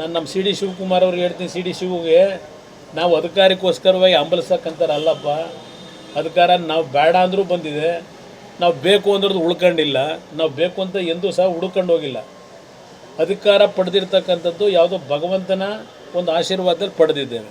ನಾನು ನಮ್ಮ C D Shivakumar ಅವ್ರಿಗೆ ಹೇಳ್ತೀನಿ, ಸಿ ಡಿ ಶಿವಗೆ, ನಾವು ಅಧಿಕಾರಕ್ಕೋಸ್ಕರವಾಗಿ ಅಲ್ಲಪ್ಪ ಅಧಿಕಾರ ನಾವು ಬೇಡ ಅಂದರೂ ಬಂದಿದೆ. ನಾವು ಬೇಕು ಅಂದ್ರದ್ದು ಉಳ್ಕೊಂಡಿಲ್ಲ. ನಾವು ಬೇಕು ಅಂತ ಎಂದೂ ಸಹ ಹುಡ್ಕೊಂಡು ಹೋಗಿಲ್ಲ. ಅಧಿಕಾರ ಪಡೆದಿರ್ತಕ್ಕಂಥದ್ದು ಯಾವುದೋ ಭಗವಂತನ ಒಂದು ಆಶೀರ್ವಾದದಲ್ಲಿ ಪಡೆದಿದ್ದೇವೆ.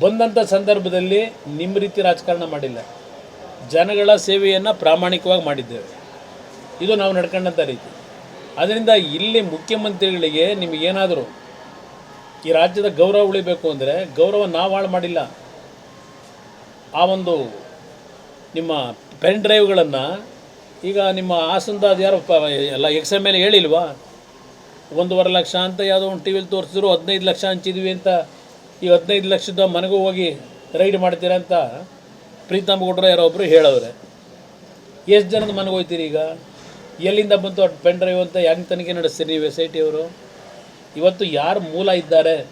ಬಂದಂಥ ಸಂದರ್ಭದಲ್ಲಿ ನಿಮ್ಮ ರೀತಿ ರಾಜಕಾರಣ ಮಾಡಿಲ್ಲ. ಜನಗಳ ಸೇವೆಯನ್ನು ಪ್ರಾಮಾಣಿಕವಾಗಿ ಮಾಡಿದ್ದೇವೆ. ಇದು ನಾವು ನಡ್ಕೊಂಡಂಥ ರೀತಿ. ಅದರಿಂದ ಇಲ್ಲಿ ಮುಖ್ಯಮಂತ್ರಿಗಳಿಗೆ ನಿಮಗೇನಾದರೂ ಈ ರಾಜ್ಯದ ಗೌರವ ಉಳಿಬೇಕು ಅಂದರೆ ಗೌರವ ನಾವು ಹಾಳು ಮಾಡಿಲ್ಲ. ಆ ಒಂದು ನಿಮ್ಮ ಪೆನ್ ಡ್ರೈವ್ಗಳನ್ನು ಈಗ ನಿಮ್ಮ ಹಾಸನದ ಅದು ಯಾರು ಎಲ್ಲ ಎಕ್ಸ್ ಎಂ ಎಲ್ ಹೇಳಿಲ್ವಾ? ಒಂದೂವರೆ ಲಕ್ಷ ಅಂತ ಯಾವುದೋ ಒಂದು ಟಿ ವಿಲಿ ತೋರಿಸಿದ್ರು, ಹದಿನೈದು ಲಕ್ಷ ಹಂಚಿದ್ವಿ ಅಂತ. ಈ ಹದಿನೈದು ಲಕ್ಷದ ಮನೆಗೂ ಹೋಗಿ ರೈಡ್ ಮಾಡ್ತೀರಾ ಅಂತ ಪ್ರೀತಮ್ ಗೌಡ್ರ ಯಾರೋ ಒಬ್ಬರು ಹೇಳವ್ರೆ. ಎಷ್ಟು ಜನದ ಮನೆಗೆ ಹೋಗ್ತೀರಿ ಈಗ? ಎಲ್ಲಿಂದ ಬಂತು ಅಟ್ ಪೆನ್ ಡ್ರೈವ್ ಅಂತ ಹೆಂಗೆ ತನಿಖೆ ನಡೆಸ್ತೀರಿ ನೀವು ಎಸ್ ಐ ಟಿ ಅವರು? ಇವತ್ತು ಯಾರು ಮೂಲ ಇದ್ದಾರೆ?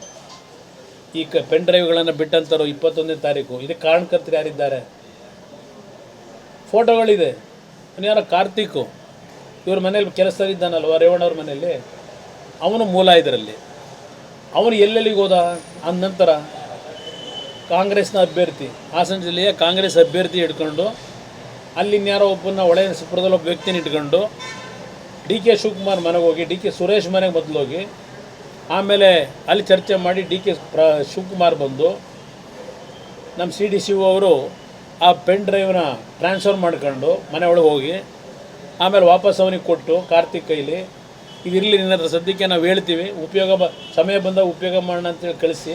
ಈ ಕ ಪೆನ್ ಡ್ರೈವ್ಗಳನ್ನು ಬಿಟ್ಟಂತಾರೋ ಇಪ್ಪತ್ತೊಂದನೇ ತಾರೀಕು. ಇದಕ್ಕೆ ಕಾರಣಕರ್ತರು ಯಾರಿದ್ದಾರೆ? ಫೋಟೋಗಳಿದೆ. ಯಾರೋ ಕಾರ್ತಿಕು. ಇವ್ರ ಮನೇಲಿ ಕೆಲಸದಲ್ಲಿದ್ದಾನಲ್ವ ರೇವಣ್ಣವ್ರ ಮನೆಯಲ್ಲಿ? ಅವನು ಮೂಲ ಇದರಲ್ಲಿ. ಅವನು ಎಲ್ಲೆಲ್ಲಿಗೆ ಹೋದ? ಅಂದ ನಂತರ ಕಾಂಗ್ರೆಸ್ನ ಅಭ್ಯರ್ಥಿ, ಹಾಸನ ಜಿಲ್ಲೆಯ ಕಾಂಗ್ರೆಸ್ ಅಭ್ಯರ್ಥಿ ಹಿಡ್ಕೊಂಡು ಅಲ್ಲಿನ್ಯಾರೋ ಒಬ್ಬನ ಒಳೆಯ ಸುಪ್ರದಲ್ಲಿ ಒಬ್ಬ ವ್ಯಕ್ತಿನ ಇಟ್ಕೊಂಡು ಡಿ ಕೆ ಶಿವಕುಮಾರ್ ಮನೆಗೆ ಹೋಗಿ, ಡಿ ಕೆ ಸುರೇಶ್ ಮನೆಗೆ ಮೊದಲು ಹೋಗಿ ಆಮೇಲೆ ಅಲ್ಲಿ ಚರ್ಚೆ ಮಾಡಿ ಡಿ ಕೆ ಪ್ರ ಶಿವಕುಮಾರ್ ಬಂದು ನಮ್ಮ ಸಿ ಡಿ ಶಿವ ಅವರು ಆ ಪೆನ್ ಡ್ರೈವ್ನ ಟ್ರಾನ್ಸ್ಫರ್ ಮಾಡ್ಕೊಂಡು ಮನೆ ಒಳಗೆ ಹೋಗಿ, ಆಮೇಲೆ ವಾಪಸ್ ಅವನಿಗೆ ಕೊಟ್ಟು ಕಾರ್ತಿಕ್ ಕೈಲಿ, ಇದಿರಲಿ ನಿನ್ನ ಹತ್ರ ಸದ್ಯಕ್ಕೆ ನಾವು ಹೇಳ್ತೀವಿ, ಉಪಯೋಗ ಬ, ಸಮಯ ಬಂದಾಗ ಉಪಯೋಗ ಮಾಡೋಣ ಅಂತೇಳಿ ಕಳಿಸಿ.